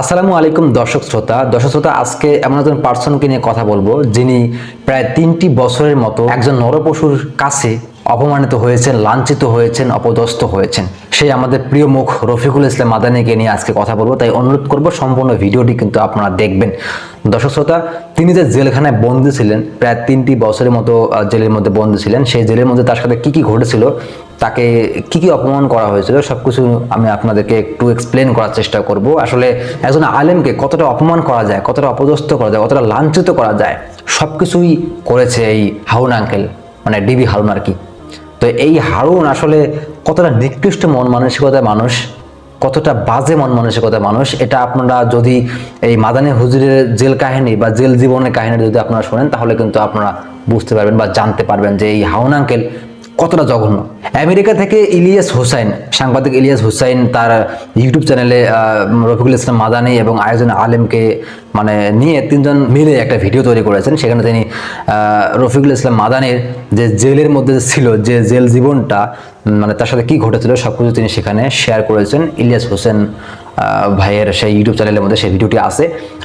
আসসালামু আলাইকুম দর্শক শ্রোতা। দর্শক শ্রোতা, আজকে এমন একজন পার্সনকে নিয়ে কথা বলব যিনি প্রায় তিনটি বছরের মতো একজন নরপশুর কাছে অপমানিত হয়েছেন, লাঞ্ছিত হয়েছেন, অপদস্থ হয়েছেন। সেই আমাদের প্রিয় মুখ রফিকুল ইসলাম মাদানিকে নিয়ে আজকে কথা বলব। তাই অনুরোধ করব সম্পূর্ণ ভিডিওটি কিন্তু আপনারা দেখবেন। দর্শক শ্রোতা, তিনি যে জেলখানায় বন্দী ছিলেন, প্রায় তিনটি বছরের মতো জেলের মধ্যে বন্দী ছিলেন, সেই জেলের মধ্যে তার সাথে কি কি ঘটেছিল তাকে কি কি অপমান করা হয়েছিল, সবকিছু আমি আপনাদেরকে একটু এক্সপ্লেন করার চেষ্টা করব। আসলে একজন আলেমকে কতটা অপমান করা যায়, কতটা অপদস্থ করা যায়, কতটা লাঞ্ছিত করা যায় সব কিছুই করেছে এই হারুন আঙ্কেল মানে ডিবি হারুন আর কি। তো এই হারুন আসলে কতটা নিকৃষ্ট মন মানসিকতার মানুষ, কতটা বাজে মন মানসিকতার মানুষ, এটা আপনারা যদি এই মাদানী হুজুরের জেল কাহিনী বা জেল জীবনের কাহিনী যদি আপনারা শোনেন, তাহলে কিন্তু আপনারা বুঝতে পারবেন বা জানতে পারবেন যে এই হাউন আঙ্কেল কতটা জঘন্য? আমেরিকা থেকে ইলিয়াস হুসাইন, সাংবাদিক ইলিয়াস হুসাইন তার ইউটিউব চ্যানেলে রফিকুল ইসলাম মাদানি এবং আয়োজন আলেমকে মানে নিয়ে তিনজন মিলে একটা ভিডিও তৈরি করেছেন। সেখানে তিনি রফিকুল ইসলাম মাদানির যে জেলের মধ্যে ছিল, যে জেল জীবনটা মানে তার সাথে কি ঘটেছিল সব কিছু তিনি সেখানে শেয়ার করেছেন। ইলিয়াস হোসেন ভাইয়ের সেই ইউটিউব চ্যানেলের মধ্যে সেই ভিডিওটি আছে।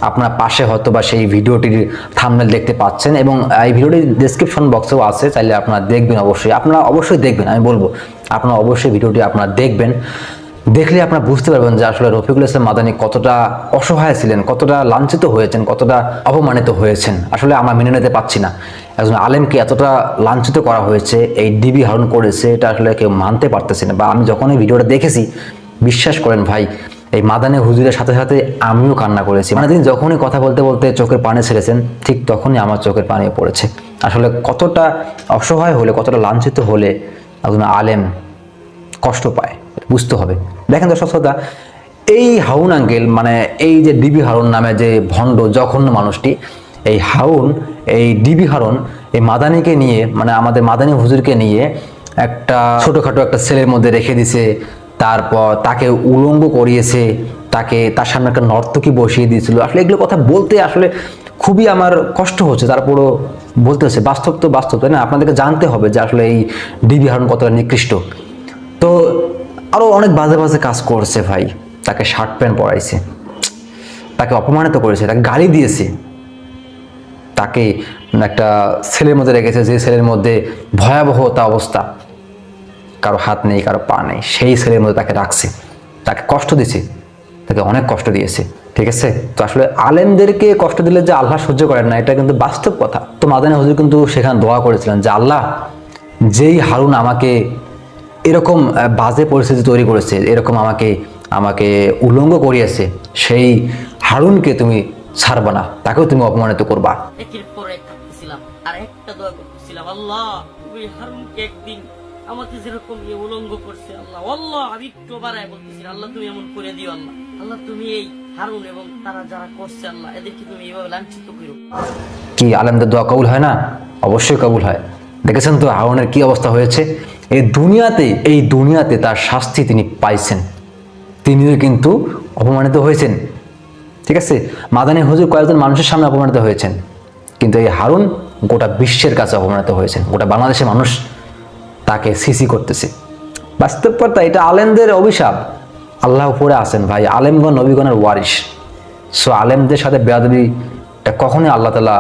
আপনার পাশে হয়তো বা সেই ভিডিওটির থামনেল দেখতে পাচ্ছেন এবং এই ভিডিওটির ডেসক্রিপশন বক্সেও আছে, চাইলে আপনারা দেখবেন অবশ্যই। আপনারা অবশ্যই দেখবেন, আমি বলব, আপনারা অবশ্যই ভিডিওটি আপনারা দেখবেন। দেখলে আপনারা বুঝতে পারবেন যে আসলে রফিকুল ইসলাম মাদানী কতটা অসহায় ছিলেন, কতটা লাঞ্ছিত হয়েছেন, কতটা অপমানিত হয়েছেন। আসলে আমরা মেনে নিতে পারছি না। একজন আলেমকে এতটা লাঞ্ছিত করা হয়েছে, এই ডিবি হারণ করেছে, এটা আসলে কেউ মানতে পারতেছে না। বা আমি যখন এই ভিডিওটা দেখেছি, বিশ্বাস করেন ভাই এই মাদানে হুজুরের সাথে সাথে আমিও কান্না করেছি। মানে তিনি যখনই কথা বলতে বলতে চোখের পানি ছেড়েছেন, ঠিক তখনই আমার চোখের পানিও পড়েছে। আসলে কতটা অসহায় হলে, কতটা লাঞ্ছিত হলে একজন আলেম কষ্ট পায়, বুঝতে হবে। দেখেন দর্শক শ্রোতা, এই হাউন আঙ্কেল মানে এই যে ডিবি হারুন নামে যে ভণ্ড, জঘন্য মানুষটি, এই হাউন, এই ডিবি হারুন, এই মাদানিকে নিয়ে মানে আমাদের মাদানি হুজুরকে নিয়ে একটা ছোটোখাটো একটা সেলের মধ্যে রেখে দিছে তারপর তাকে উলঙ্গ করিয়েছে, তাকে তার সামনে একটা নর্তকী বসিয়ে দিয়েছিল। আসলে এগুলো কথা বলতে আসলে খুবই আমার কষ্ট হচ্ছে তারপরও বলতে হচ্ছে। বাস্তব তো বাস্তব, তাই না? আপনাদেরকে জানতে হবে যে আসলে এই ডিবি হারুন কতটা নিকৃষ্ট। তো আরও অনেক বাজে বাজে কাজ করছে ভাই। তাকে শার্ট প্যান্ট পরাইছে। তাকে অপমানিত করেছে, তাকে গালি দিয়েছে। তাকে একটা ছেলের মধ্যে রেখেছে, যে ছেলের মধ্যে ভয়াবহতা অবস্থা। কারও হাত নেই, কারও পা নেই। সেই ছেলের মধ্যে তাকে রাখছে। তাকে কষ্ট দিছে। তাকে অনেক কষ্ট দিয়েছে। ঠিক আছে? তো আসলে আলেমদেরকে কষ্ট দিলে যে আল্লাহ সহ্য করেন না, এটা কিন্তু বাস্তব কথা। তো মাদানী হুজুর কিন্তু সেখানে দোয়া করেছিলেন যে, আল্লাহ, যেই হারুন আমাকে এরকম বাজে পরিস্থিতি তৈরি করেছে, এরকম আমাকে আমাকে উলঙ্গ করিয়েছে, সেই হারুনকে তুমি ছাড়বা না, তাকেও তুমি অপমানিত করবা। একদিন আমাকে যেরকম ইয়ে উলঙ্গ করছে আল্লাহ। আল্লাহ, আমি একটু বাড়ায় বলতেছি, আল্লাহ তুমি এমন করে দিও আল্লাহ। আল্লাহ তুমি এই হারুন এবং তারা যারা করছে আল্লাহ, এদেরকে তুমি এইভাবে লাঞ্ছিত করো। কি, আলেমদের দোয়া কবুল হয় না? অবশ্যই কবুল হয়। দেখেছেন তো হারুনের কি অবস্থা হয়েছে? এই দুনিয়াতে এই দুনিয়াতে তার শাস্তি তিনি পাইছেন। তিনিও কিন্তু অপমানিত হয়েছেন। ঠিক আছে? মাদানী হুজুর কয়েকজন মানুষের সামনে অপমানিত হয়েছেন। কিন্তু এই হারুন গোটা বিশ্বের কাছে অপমানিত হয়েছেন। গোটা বাংলাদেশের মানুষ তাকে সিসি করতেছে। বাস্তব কথা এটা আলেমদের অভিশাপ। আল্লাহ উপরে আছেন ভাই, আলেমগণ নবীগণের ওয়ারিশ। সো আলেমদের সাথে বেয়াদবি এটা কখনোই আল্লাহ তালা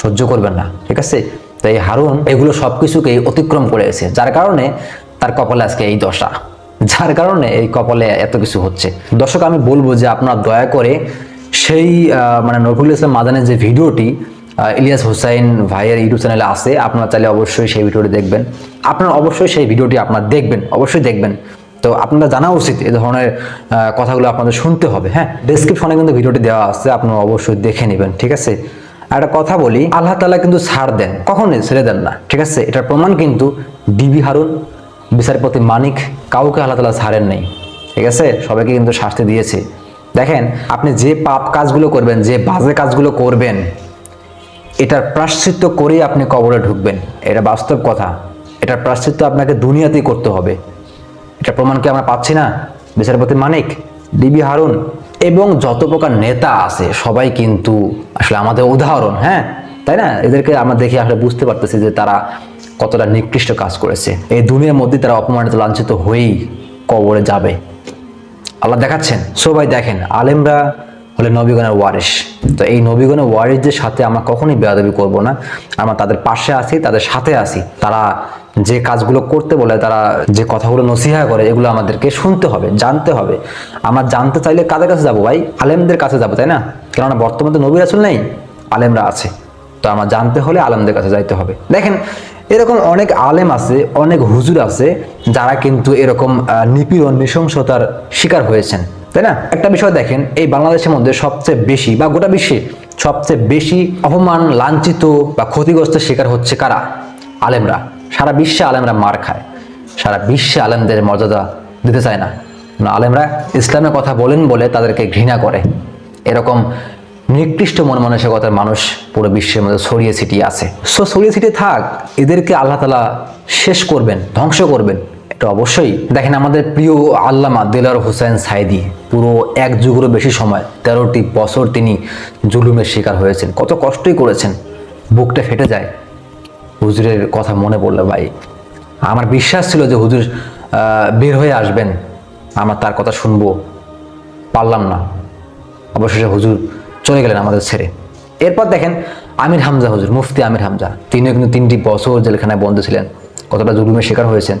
সহ্য করবেন না, ঠিক আছে? তাই হারুন এগুলো সব কিছুকে অতিক্রম করে এসে যার কারণে তার কপালে আজকে এই দশা। যার কারণে এই কপালে এত কিছু হচ্ছে। দর্শক, আমি বলব যে আপনারা দয়া করে সেই মানে নজরুল ইসলাম মাদানের যে ভিডিওটি ইলিয়াস হুসাইন ভাইয়ের ইউটিউব চ্যানেলে আছে। আপনারা চাইলে অবশ্যই সেই ভিডিওটি দেখবেন। আপনারা অবশ্যই সেই ভিডিওটি আপনারা দেখবেন, অবশ্যই দেখবেন। তো আপনারা জানা উচিত এই ধরনের কথাগুলো আপনাদের শুনতে হবে হ্যাঁ? ডেসক্রিপশনে কিন্তু ভিডিওটি দেওয়া আছে, আপনারা অবশ্যই দেখে নেবেন, ঠিক আছে? একটা কথা বলি, আল্লাহ তালা কিন্তু ছাড় দেন, কখনোই ছেড়ে দেন না, ঠিক আছে? এটার প্রমাণ কিন্তু ডিবি হারুন, বিচারপতি মানিক, কাউকে আল্লাহ তালা ছাড়েন নেই, ঠিক আছে? সবাইকে কিন্তু শাস্তি দিয়েছে। দেখেন, আপনি যে পাপ কাজগুলো করবেন, যে বাজে কাজগুলো করবেন এটার প্রাশ্চিত্য করেই আপনি কবরে ঢুকবেন। এটা বাস্তব কথা। এটার প্রাশ্চিত্য আপনাকে দুনিয়াতেই করতে হবে। এটা প্রমাণ কি আমরা পাচ্ছি না? বিচারপতি মানিক, ডিবি হারুন এবং যত প্রকার নেতা আছে, সবাই কিন্তু আসলে আমাদের উদাহরণ হ্যাঁ? তাই না? এদেরকে আমরা দেখে আসলে বুঝতে পারতেছি যে তারা কতটা নিকৃষ্ট কাজ করেছে। এই দুনিয়ার মধ্যে তারা অপমানিত, লাঞ্ছিত হয়েই কবরে যাবে। আল্লাহ দেখাচ্ছেন। সবাই দেখেন। আলেমরা হলে নবীগণের ওয়ারিস তো এই নবীগণের ওয়ারিসদের সাথে আমরা কখনোই বেয়াদবি করব না। আমরা তাদের পাশে আসি তাদের সাথে আসি তারা যে কাজগুলো করতে বলে, তারা যে কথাগুলো নসিহা করে, এগুলো আমাদেরকে শুনতে হবে, জানতে হবে। আমরা জানতে চাইলে কাদের কাছে যাব ভাই? আলেমদের কাছে যাব, তাই না? কেননা বর্তমানে তো নবী রাসুল নেই, আলেমরা আছে। তো আমার জানতে হলে আলেমদের কাছে যাইতে হবে। দেখেন, এরকম অনেক আলেম আছে, অনেক হুজুর আছে, যারা কিন্তু এরকম নিপীড়ন, নৃশংসতার শিকার হয়েছেন। তাই না? একটা বিষয় দেখেন এই বাংলাদেশের মধ্যে সবচেয়ে বেশি বা গোটা বিশ্বে সবচেয়ে বেশি অপমান লাঞ্ছিত বা ক্ষতিগ্রস্তের শিকার হচ্ছে কারা? আলেমরা। সারা বিশ্বে আলেমরা মার খায়। সারা বিশ্বে আলেমদের মর্যাদা দিতে চায় না। না, আলেমরা ইসলামের কথা বলেন বলে তাদেরকে ঘৃণা করে। এরকম নিকৃষ্ট মন মানসিকতার মানুষ পুরো বিশ্বের মধ্যে ছড়িয়ে ছিটিয়ে আছে। সো ছড়িয়ে ছিটিয়ে থাক এদেরকে আল্লাহ তালা শেষ করবেন ধ্বংস করবেন। এটা অবশ্যই। দেখেন আমাদের প্রিয় আল্লামা দিলার হোসেন সাইদি, পুরো এক যুগেরও বেশি সময়, তেরোটি বছর তিনি জুলুমের শিকার হয়েছেন। কত কষ্টই করেছেন। বুকটা ফেটে যায়। হুজুরের কথা মনে পড়ল, ভাই, আমার বিশ্বাস ছিল যে হুজুর বের হয়ে আসবেন। আমরা তার কথা শুনব। পারলাম না। অবশেষে হুজুর চলে গেলেন আমাদের ছেড়ে। এরপর দেখেন আমির হামজা হুজুর, মুফতি আমির হামজা, তিনিও কিন্তু তিনটি বছর জেলখানায় বন্ধ ছিলেন। কতটা জুলুমের শিকার হয়েছেন,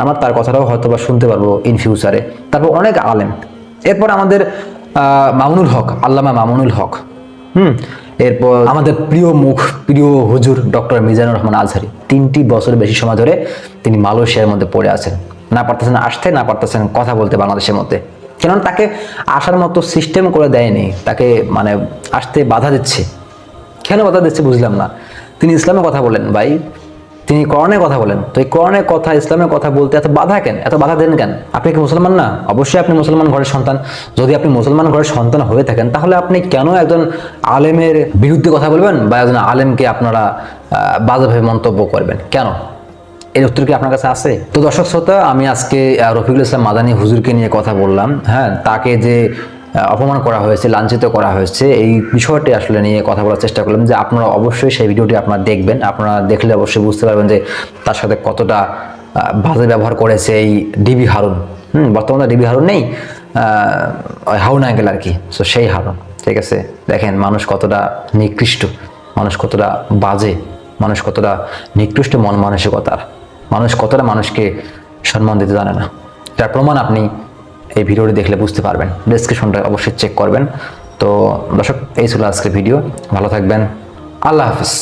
আমরা তার কথাটাও হয়তো বা শুনতে পারব ইন ফিউচারে তারপর অনেক আলেম। এরপর আমাদের মামুনুল হক, আল্লামা মামুনুল হক। হুম? এরপর আমাদের প্রিয় মুখ, প্রিয় হুজুর ডক্টর মিজানুর রহমান আজহারি। তিনটি বছর বেশি সময় ধরে তিনি মালয়েশিয়ার মধ্যে পড়ে আছেন। না পারতেছেন আসতে, না পারতেছেন কথা বলতে বাংলাদেশের মধ্যে। কেননা তাকে আসার মতো সিস্টেম করে দেয়নি। তাকে মানে আসতে বাধা দিচ্ছে। কেন বাধা দিচ্ছে বুঝলাম না। তিনি ইসলামে কথা বলেন, ভাই তিনি করণের কথা বলেন। তো এই করণের কথা, ইসলামের কথা বলতে এত বাধা কেন? এত বাধা দেন কেন? আপনি কি মুসলমান না? অবশ্যই আপনি মুসলমান ঘরের সন্তান। যদি আপনি মুসলমান ঘরের সন্তান হয়ে থাকেন, তাহলে আপনি কেন একজন আলেমের বিরুদ্ধে কথা বলবেন বা একজন আলেমকে আপনারা বাজেভাবে মন্তব্য করবেন? কেন? এর উত্তর কি আপনার কাছে আছে? তো দর্শক শ্রোতা, আমি আজকে রফিকুল ইসলাম মাদানী হুজুরকে নিয়ে কথা বললাম। হ্যাঁ তাকে যে অপমান করা হয়েছে, লাঞ্ছিত করা হয়েছে, এই বিষয়টি আসলে নিয়ে কথা বলার চেষ্টা করলাম যে আপনারা অবশ্যই সেই ভিডিওটি আপনারা দেখবেন। আপনারা দেখলে অবশ্যই বুঝতে পারবেন যে তার সাথে কতটা বাজে ব্যবহার করেছে এই ডিবি হারুন। হুম, বর্তমানে ডিবি হারুন নেই হারুন আঙ্কেল আর কি সো সেই হারুন, ঠিক আছে? দেখেন, মানুষ কতটা নিকৃষ্ট, মানুষ কতটা বাজে, মানুষ কতটা নিকৃষ্ট মন মানসিকতার, মানুষ কতটা মানুষকে সম্মান দিতে জানে না। যার প্রমাণ আপনি এই ভিডিওটি দেখলে বুঝতে পারবেন। ডেসক্রিপশনটা অবশ্যই চেক করবেন। তো দর্শক, এই ছিল আজকের ভিডিও। ভালো থাকবেন। আল্লাহ হাফিজ।